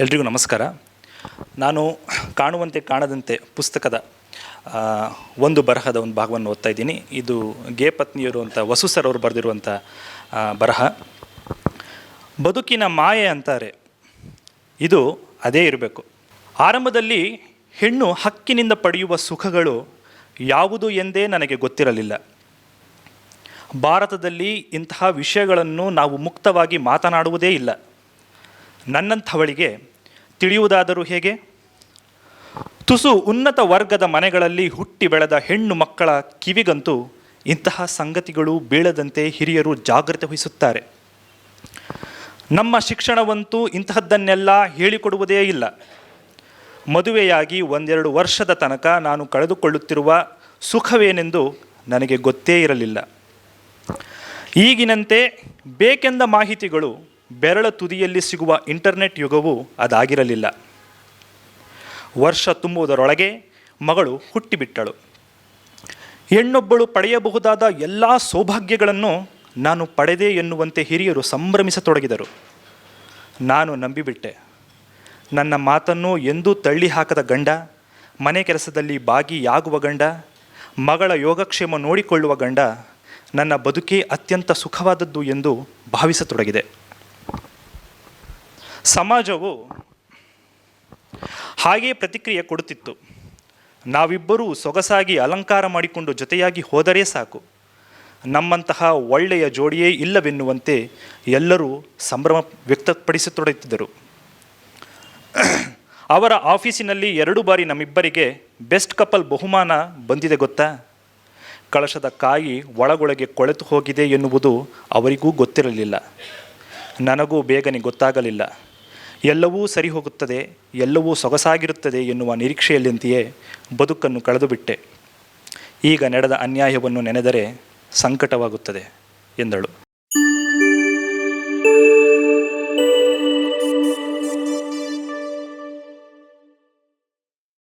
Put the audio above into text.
ಎಲ್ರಿಗೂ ನಮಸ್ಕಾರ. ನಾನು ಕಾಣುವಂತೆ ಕಾಣದಂತೆ ಪುಸ್ತಕದ ಒಂದು ಬರಹದ ಒಂದು ಭಾಗವನ್ನು ಓದ್ತಾ ಇದ್ದೀನಿ. ಇದು ಗೇ ಪತ್ನಿಯರು ಅಂತ, ವಸು ಸರ್ ಅವರು ಬರೆದಿರುವಂಥ ಬರಹ. ಬದುಕಿನ ಮಾಯೆ ಅಂತಾರೆ. ಇದು ಅದೇ ಇರಬೇಕು. ಆರಂಭದಲ್ಲಿ ಹೆಣ್ಣು ಹಕ್ಕಿನಿಂದ ಪಡೆಯುವ ಸುಖಗಳು ಯಾವುದು ಎಂದೇ ನನಗೆ ಗೊತ್ತಿರಲಿಲ್ಲ. ಭಾರತದಲ್ಲಿ ಇಂತಹ ವಿಷಯಗಳನ್ನು ನಾವು ಮುಕ್ತವಾಗಿ ಮಾತನಾಡುವುದೇ ಇಲ್ಲ. ನನ್ನಂಥವಳಿಗೆ ತಿಳಿಯುವುದಾದರೂ ಹೇಗೆ? ತುಸು ಉನ್ನತ ವರ್ಗದ ಮನೆಗಳಲ್ಲಿ ಹುಟ್ಟಿ ಬೆಳೆದ ಹೆಣ್ಣು ಮಕ್ಕಳ ಕಿವಿಗಂತೂ ಇಂತಹ ಸಂಗತಿಗಳು ಬೀಳದಂತೆ ಹಿರಿಯರು ಜಾಗ್ರತೆ ವಹಿಸುತ್ತಾರೆ. ನಮ್ಮ ಶಿಕ್ಷಣವಂತೂ ಇಂತಹದ್ದನ್ನೆಲ್ಲ ಹೇಳಿಕೊಡುವುದೇ ಇಲ್ಲ. ಮದುವೆಯಾಗಿ ಒಂದೆರಡು ವರ್ಷದ ತನಕ ನಾನು ಕಳೆದುಕೊಳ್ಳುತ್ತಿರುವ ಸುಖವೇನೆಂದು ನನಗೆ ಗೊತ್ತೇ ಇರಲಿಲ್ಲ. ಈಗಿನಂತೆ ಬೇಕೆಂದ ಮಾಹಿತಿಗಳು ಬೆರಳ ತುದಿಯಲ್ಲಿ ಸಿಗುವ ಇಂಟರ್ನೆಟ್ ಯುಗವು ಅದಾಗಿರಲಿಲ್ಲ. ವರ್ಷ ತುಂಬುವುದರೊಳಗೆ ಮಗಳು ಹುಟ್ಟಿಬಿಟ್ಟಳು. ಹೆಣ್ಣೊಬ್ಬಳು ಪಡೆಯಬಹುದಾದ ಎಲ್ಲ ಸೌಭಾಗ್ಯಗಳನ್ನು ನಾನು ಪಡೆದೆ ಎನ್ನುವಂತೆ ಹಿರಿಯರು ಸಂಭ್ರಮಿಸತೊಡಗಿದರು. ನಾನು ನಂಬಿಬಿಟ್ಟೆ. ನನ್ನ ಮಾತನ್ನು ಎಂದೂ ತಳ್ಳಿ ಹಾಕದ ಗಂಡ, ಮನೆ ಕೆಲಸದಲ್ಲಿ ಭಾಗಿಯಾಗುವ ಗಂಡ, ಮಗಳ ಯೋಗಕ್ಷೇಮ ನೋಡಿಕೊಳ್ಳುವ ಗಂಡ ನನ್ನ ಬದುಕೇ ಅತ್ಯಂತ ಸುಖವಾದದ್ದು ಎಂದು ಭಾವಿಸತೊಡಗಿದೆ. ಸಮಾಜವು ಹಾಗೇ ಪ್ರತಿಕ್ರಿಯೆ ಕೊಡುತ್ತಿತ್ತು. ನಾವಿಬ್ಬರೂ ಸೊಗಸಾಗಿ ಅಲಂಕಾರ ಮಾಡಿಕೊಂಡು ಜೊತೆಯಾಗಿ ಹೋದರೆ ಸಾಕು. ನಮ್ಮಂತಹ ಒಳ್ಳೆಯ ಜೋಡಿಯೇ ಇಲ್ಲವೆನ್ನುವಂತೆ ಎಲ್ಲರೂ ಸಂಭ್ರಮ ವ್ಯಕ್ತಪಡಿಸತೊಡಗಿದ್ದರು ಅವರ ಆಫೀಸಿನಲ್ಲಿ ಎರಡು ಬಾರಿ ನಮ್ಮಿಬ್ಬರಿಗೆ ಬೆಸ್ಟ್ ಕಪಲ್ ಬಹುಮಾನ ಬಂದಿದೆ ಗೊತ್ತಾ? ಕಳಶದ ಕಾಯಿ ಒಳಗೊಳಗೆ ಕೊಳೆತು ಹೋಗಿದೆ ಎನ್ನುವುದು ಅವರಿಗೂ ಗೊತ್ತಿರಲಿಲ್ಲ. ನನಗೂ ಬೇಗನೆ ಗೊತ್ತಾಗಲಿಲ್ಲ. ಎಲ್ಲವೂ ಸರಿ ಹೋಗುತ್ತದೆ ಎಲ್ಲವೂ ಸೊಗಸಾಗಿರುತ್ತದೆ ಎನ್ನುವ ನಿರೀಕ್ಷೆಯಲ್ಲಿಂತೆಯೇ ಬದುಕನ್ನು ಕಳೆದುಬಿಟ್ಟೆ. ಈಗ ನಡೆದ ಅನ್ಯಾಯವನ್ನು ನೆನೆದರೆ ಸಂಕಟವಾಗುತ್ತದೆ ಎಂದಳು.